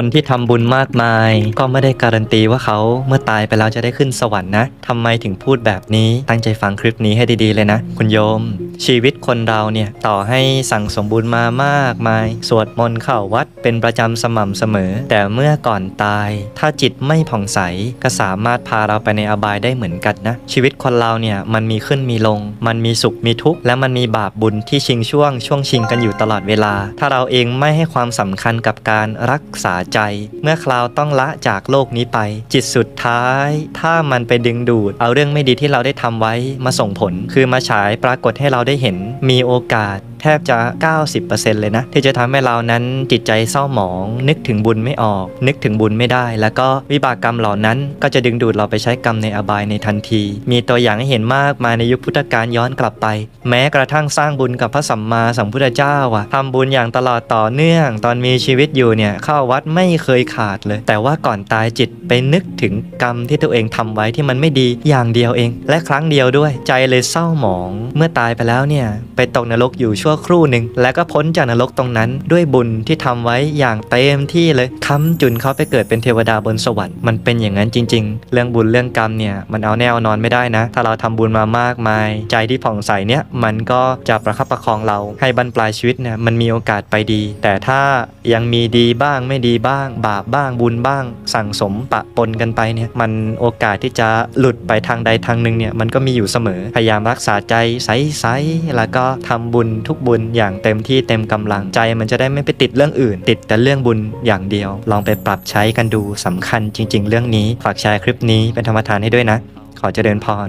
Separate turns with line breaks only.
คนที่ทำบุญมากมาย ก็ไม่ได้การันตีว่าเขาเมื่อตายไปแล้วจะได้ขึ้นสวรรค์นะทำไมถึงพูดแบบนี้ตั้งใจฟังคลิปนี้ให้ดีๆเลยนะ คุณโยม ชีวิตคนเราเนี่ยต่อให้สั่งสมบุญมามากมาย สวดมนต์เข้าวัดเป็นประจำสม่ำเสมอ แต่เมื่อก่อนตาย ถ้าจิตไม่ผ่องใสก็สามารถพาเราไปในอบายได้เหมือนกันนะ ชีวิตคนเราเนี่ยมันมีขึ้นมีลง มันมีสุขมีทุกข์และมันมีบาปบุญที่ชิงช่วง ช่วงชิงกันอยู่ตลอดเวลา ถ้าเราเองไม่ให้ความสำคัญกับการรักษาใจ เมื่อคราวต้องละจากโลกนี้ไป จิตสุดท้าย ถ้ามันไปดึงดูด เอาเรื่องไม่ดีที่เราได้ทำไว้มาส่งผล คือมาฉายปรากฏให้เราได้เห็นมีโอกาส ทบจะ 90%เลยนะ ที่จะทำให้เรานั้นจิตใจเศร้าหมอง นึกถึงบุญไม่ออก นึกถึงบุญไม่ได้ แล้วก็วิบากกรรมเหล่านั้น ก็จะดึงดูดเราไปใช้กรรมในอบายในทันที มีตัวอย่างให้เห็นมากมายในยุคพุทธกาลย้อนกลับไป แม้กระทั่งสร้างบุญกับพระสัมมาสัมพุทธเจ้าอะทำบุญอย่างตลอดต่อเนื่อง ตอนมีชีวิตอยู่เนี่ยเข้าวัดไม่เคยขาดเลย แต่ว่าก่อนตายจิตไปนึกถึงกรรมที่ตัวเองทำไว้ที่มันไม่ดีอย่างเดียวเอง และครั้งเดียวด้วย ใจเลยเศร้าหมอง เมื่อตายไปแล้วเนี่ยไปตกนรกอยู่ชั่วครู่หนึ่งแล้วก็พ้นจากนรกตรงนั้น ด้วยบุญที่ทำไว้อย่างเต็มที่เลยค้ำจุนเขาไปเกิดเป็นเทวดาบนสวรรค์มันเป็นอย่างนั้นจริง ๆ เรื่องบุญเรื่องกรรมเนี่ยมันเอาแน่เอานอนไม่ได้นะ ถ้าเราทำบุญมามากมาย ใจที่ผ่องใสเนี่ยมันก็จะประคับประคองเราให้บรรปลายชีวิตเนี่ยมันมีโอกาสไปดี แต่ถ้ายังมีดีบ้างไม่ดีบ้าง บาปบ้างบุญบ้าง สั่งสมปะปนกันไปเนี่ยมันโอกาสที่จะหลุดไปทางใดทางหนึ่งเนี่ยมันก็มีอยู่เสมอพยายามรักษาใจใสๆแล้วก็ทำบุญทุกบุญอย่างเต็มที่เต็มกำลังใจมันจะได้ไม่ไปติดเรื่องอื่น ติดแต่เรื่องบุญอย่างเดียว ลองไปปรับใช้กันดูสำคัญจริง ๆ เรื่องนี้ฝากแชร์คลิปนี้เป็นธรรมทานให้ด้วยนะ ขอเจริญพร